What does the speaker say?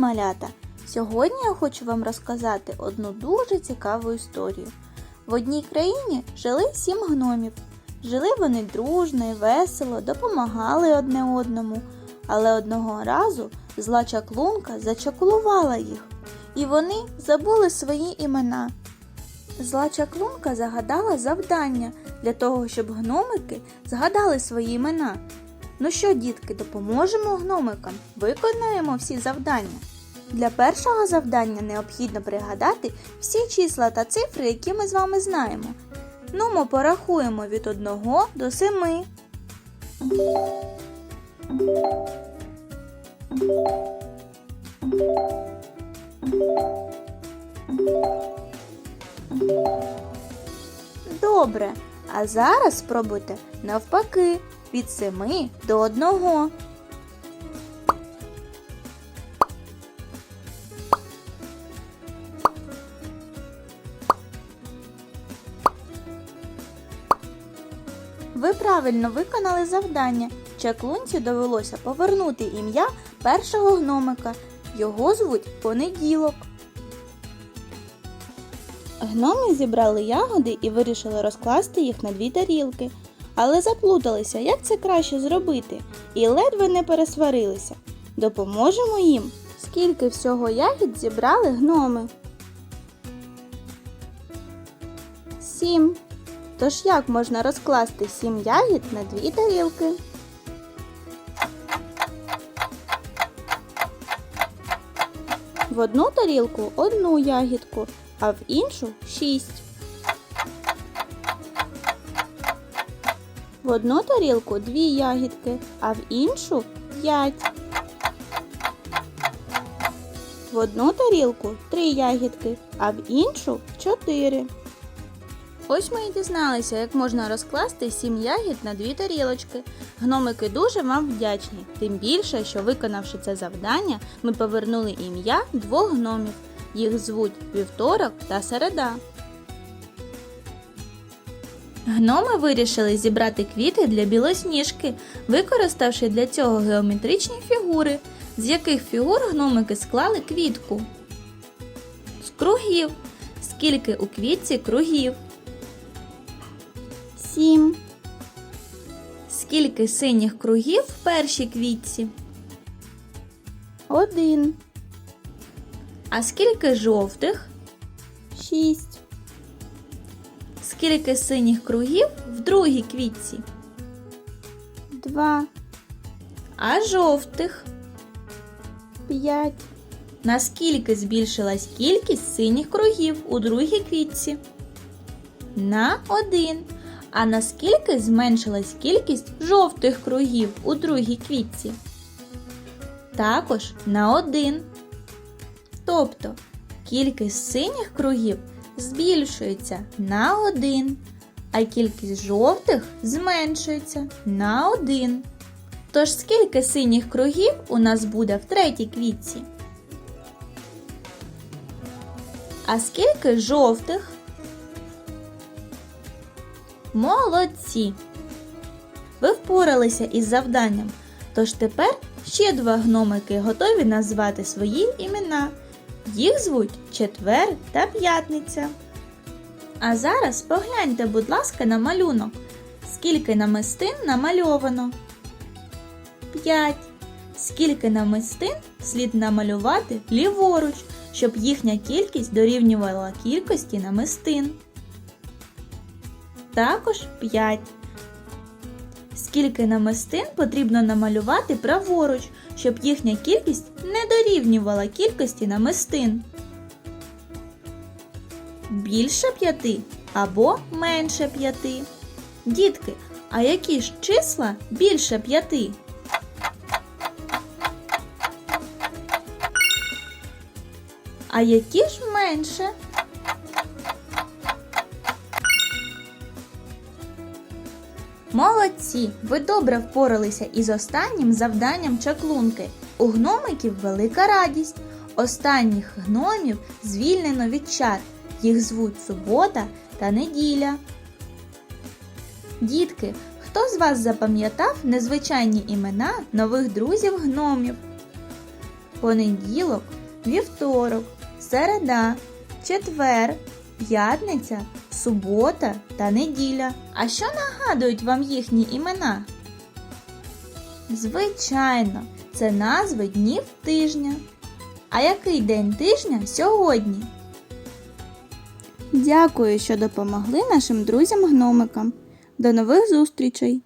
малята! Сьогодні я хочу вам розказати одну дуже цікаву історію. В одній країні жили сім гномів. Жили вони дружно і весело, допомагали одне одному, але одного разу зла чаклунка зачаклувала їх, і вони забули свої імена. Зла чаклунка загадала завдання для того, щоб гномики згадали свої імена. Ну що, дітки, допоможемо гномикам, виконаємо всі завдання. Для першого завдання необхідно пригадати всі числа та цифри, які ми з вами знаємо. Ну, ми порахуємо від 1 до 7. Добре, а зараз спробуйте навпаки від 7 до 1. Ви правильно виконали завдання. Чаклунці довелося повернути ім'я першого гномика. Його звуть Понеділок. Гноми зібрали ягоди і вирішили розкласти їх на дві тарілки. Але заплуталися, як це краще зробити, і ледве не пересварилися. Допоможемо їм. Скільки всього ягід зібрали гноми? Сім. Тож як можна розкласти сім ягід на дві тарілки? В одну тарілку одну ягідку, а в іншу шість. В одну тарілку дві ягідки, а в іншу п'ять. В одну тарілку три ягідки, а в іншу чотири. Ось ми і дізналися, як можна розкласти сім ягід на дві тарілочки. Гномики дуже вам вдячні, тим більше, що виконавши це завдання, ми повернули ім'я двох гномів. Їх звуть Вівторок та Середа. Гноми вирішили зібрати квіти для білосніжки, використавши для цього геометричні фігури, з яких фігур гномики склали квітку. З кругів. Скільки у квітці кругів? Сім. Скільки синіх кругів в першій квітці? Один. А скільки жовтих? Шість. Скільки синіх кругів в другій квітці? Два. А жовтих? П'ять. Наскільки збільшилась кількість синіх кругів у другій квітці? На один. А наскільки зменшилась кількість жовтих кругів у другій квітці? Також на один. Тобто кількість синіх кругів збільшується на один, а кількість жовтих зменшується на один. Тож скільки синіх кругів у нас буде в третій квітці? А скільки жовтих? Молодці! Ви впоралися із завданням. Тож тепер ще два гномики готові назвати свої імена. Їх звуть Четвер та П'ятниця. А зараз погляньте, будь ласка, на малюнок. Скільки намистин намальовано? 5. Скільки намистин слід намалювати ліворуч, щоб їхня кількість дорівнювала кількості намистин? Також 5. Скільки намистин потрібно намалювати праворуч, щоб їхня кількість не дорівнювала кількості намистин? Більше 5 або менше 5. Дітки, а які ж числа більше 5? А які ж менше? Молодці! Ви добре впоралися із останнім завданням чаклунки. У гномиків велика радість. Останніх гномів звільнено від чар. Їх звуть субота та неділя. Дітки, хто з вас запам'ятав незвичайні імена нових друзів гномів? понеділок, вівторок, середа, четвер, п'ятниця, субота та неділя. А що нагадують вам їхні імена? Звичайно, це назви днів тижня. А який день тижня сьогодні? Дякую, що допомогли нашим друзям-гномикам. До нових зустрічей!